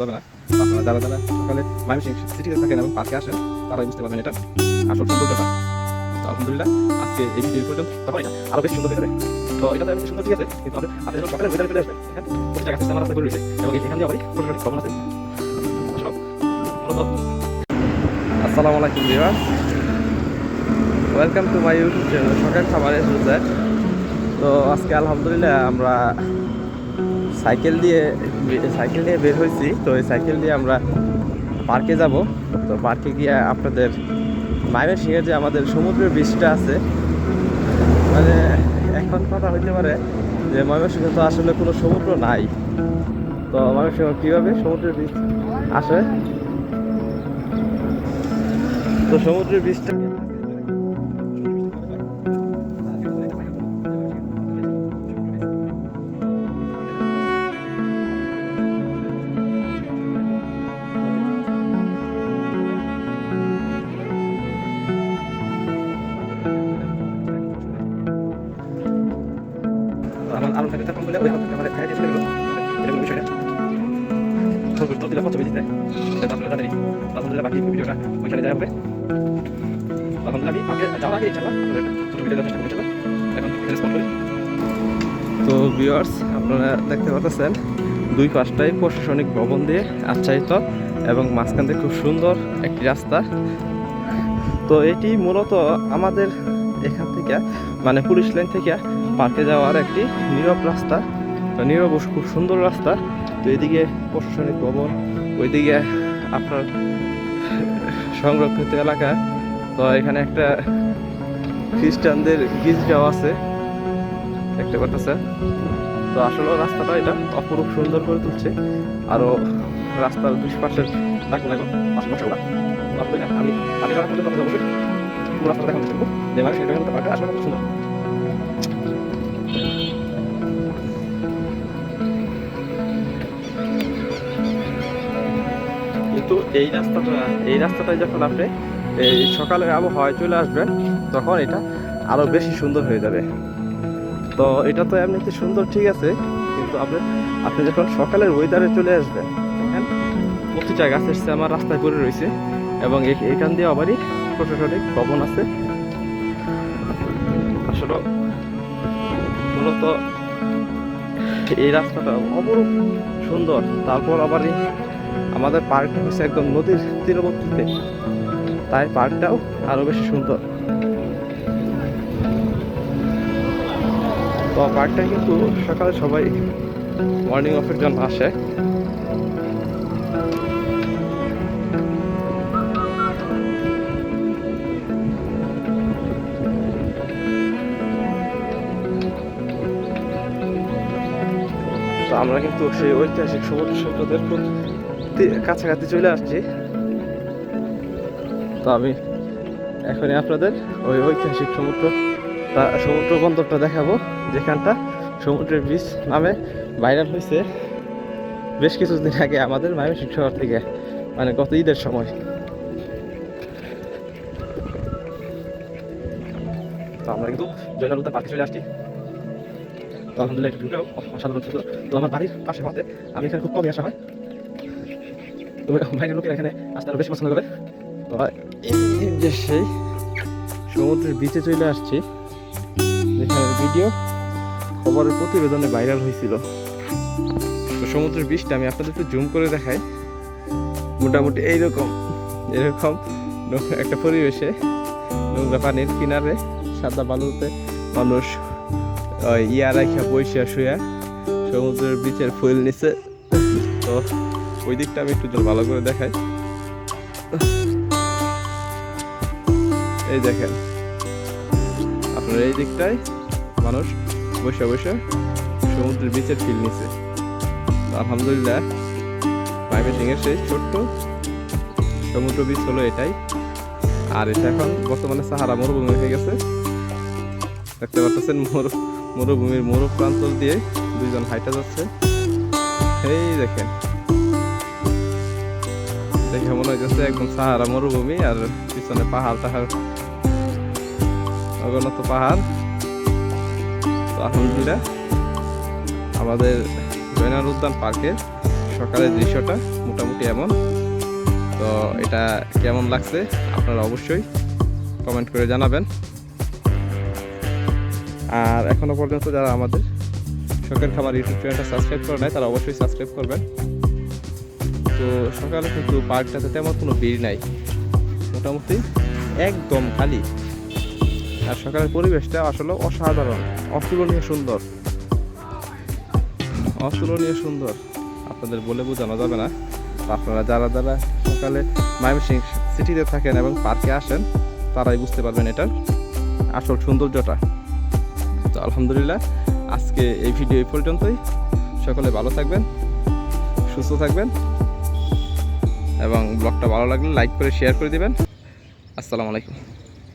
যারা যারা সকালে সিটিতে থাকেন এবং আসেন তারাই বুঝতে পারবেন এটা আসল সুন্দর ব্যাপার। আলহামদুলিল্লাহ, আজকে এই ভিডিও পর্যন্ত তখন এটা আরও বেশি সুন্দর হয়ে তো এটা সুন্দর ঠিক আছে, কিন্তু সকালে চলে আসবেন আমার রাস্তা করে রয়েছে এবং এখান দিয়ে আবার আছে? আসসালামু আলাইকুম welcome to my YouTube channel সকাল খাবারে সুজার তো আজকে আলহামদুলিল্লাহ আমরা সাইকেল দিয়ে সাইকেল নিয়ে বের হয়েছি। তো এই সাইকেল দিয়ে আমরা পার্কে যাব। তো পার্কে গিয়ে আপনাদের ময়মনসিংহে যে আমাদের সমুদ্রের বীজটা আছে মানে এখন কথা হইতে পারে যে ময়মনসিংহে তো আসলে কোনো সমুদ্র নাই। তো ময়মনসিংহ কীভাবে সমুদ্রের বীজ আসে? তো সমুদ্রের বীজটা তো ভিউয়ার্স আপনারা দেখতে পাচ্ছেন দুই পাশটাই প্রশাসনিক ভবন দিয়ে আচ্ছাদিত এবং মাঝখান দিয়ে খুব সুন্দর একটি রাস্তা। তো এটি মূলত আমাদের এখান থেকে মানে পুলিশ লাইন থেকে পার্কে যাওয়ার একটি নীরব রাস্তা। নীরব খুব সুন্দর রাস্তা। তো এদিকে প্রশাসনিক ভবন, ওইদিকে আপনার সংরক্ষিত এলাকা। তো এখানে একটা খ্রিস্টানদের গির্জাও আছে। দেখতে পারতেছে তো আসলে রাস্তাটা এটা অপরূপ সুন্দর করে তুলছে। আরও রাস্তার দুই পাশের না আমি আমি আপনাদের অবশ্যই কিন্তু এই রাস্তাটা, এই রাস্তাটায় যখন আপনি এই সকালের আবহাওয়ায় চলে আসবেন, তখন এটা আরও বেশি সুন্দর হয়ে যাবে। তো এটা তো এমনিতে সুন্দর, ঠিক আছে, কিন্তু আপনি আপনি যখন সকালের ওয়েদারে চলে আসবেন দেখেন প্রতিটা গাছের আমার রাস্তায় পড়ে রয়েছে। এবং এখান দিয়ে আবারই প্রশাসনিক ভবন আছে। আসলে মূলত এই রাস্তাটা অপরূপ সুন্দর। তারপর আবার আমাদের পার্কটা হচ্ছে একদম নদীর তীরবর্তীতে। তাই পার্কটাও আরও বেশি সুন্দর। তো পার্কটা কিন্তু সকালে সবাই মর্নিং ওয়াকের জন্য আসে। তো আমরা কিন্তু সেই ঐতিহাসিক সমুদ্র সৈকতের কাছাকাছি চলে আসছি। তো আমি এখনই আপনাদের ওই ঐতিহাসিক সমুদ্র, তা- সমুদ্র বন্দরটা দেখাবো, যেখানটা সমুদ্রের বীজ নামে ভাইরাল হয়েছে বেশ কিছুদিন আগে আমাদের ময়মনসিংহ শহর থেকে মানে গত ঈদের সময়। তো আমরা কিন্তু জয়নালুদ্দা পার্কে চলে আসছি। আলহামদুলিল্লাহ অসাধারণ ছিল। তো আমার বাড়ির পাশে আমি এখানে খুব কমই আসা হয়। তো লোকেরা এখানে আসতে আরও বেশি পছন্দ করে। যে সেই সমুদ্রের বিচে চলে আসছি। যেখানে ভিডিও খবরের প্রতিবেদনে ভাইরাল হয়েছিল। তো সমুদ্রের বীজটা আমি আপনাদের একটু জুম করে দেখাই। মোটামুটি এইরকম, এরকম একটা পরিবেশে নোংরা পানির কিনারে সাদা বালুতে মানুষ ওই ইয়া রাখা বৈশা শুয়া সমুদ্রের বিচের ফুল নিচে। তো ওই দিকটা আমি একটু ভালো করে দেখাই। এই দেখেন। আপনার এই দিকটায় মানুষ বসে বসে সমুদ্রের বিচের ফিল নিছে। আলহামদুলিল্লাহ ময়মনসিং এর সেই ছোট্ট সমুদ্র বীচ হলো এটাই। আর এটা এখন বর্তমানে সাহারা মরুভূমি হয়ে গেছে। দেখতে পাচ্ছেন মরু মরুভূমির মরু প্রান্তর দিয়ে দুইজন হাইটা যাচ্ছে। এই দেখেন। দেখে মনে হইতেছে একদম সাহারা মরুভূমি আর পিছনে পাহাড় টাহাড়। অগণত পাহাড়। আলহামদুলিল্লাহ, আমাদের জয়নাল উদ্যান পার্কের সকালের দৃশ্যটা মোটামুটি এমন। তো এটা কেমন লাগছে আপনারা অবশ্যই কমেন্ট করে জানাবেন। আর এখনও পর্যন্ত যারা আমাদের শখের খাবার ইউটিউব চ্যানেলটা সাবস্ক্রাইব করে নাই, তারা অবশ্যই সাবস্ক্রাইব করবেন। তো সকালে কিন্তু পার্কটাতে তেমন কোনো ভিড় নাই, মোটামুটি একদম খালি। আর সকালের পরিবেশটা আসলে অসাধারণ, অতুলনীয় সুন্দর। অতুলনীয় সুন্দর। আপনাদের বলে বোঝানো যাবে না। আপনারা যারা যারা সকালে ময়মনসিং সিটিতে থাকেন এবং পার্কে আসেন, তারাই বুঝতে পারবেন এটার আসল সৌন্দর্যটা। আলহামদুলিল্লাহ। আজকে এই ভিডিও এই পর্যন্তই। সকলে ভালো থাকবেন, সুস্থ থাকবেন এবং ব্লগটা ভালো লাগলে লাইক করে শেয়ার করে দেবেন। আসসালামু আলাইকুম।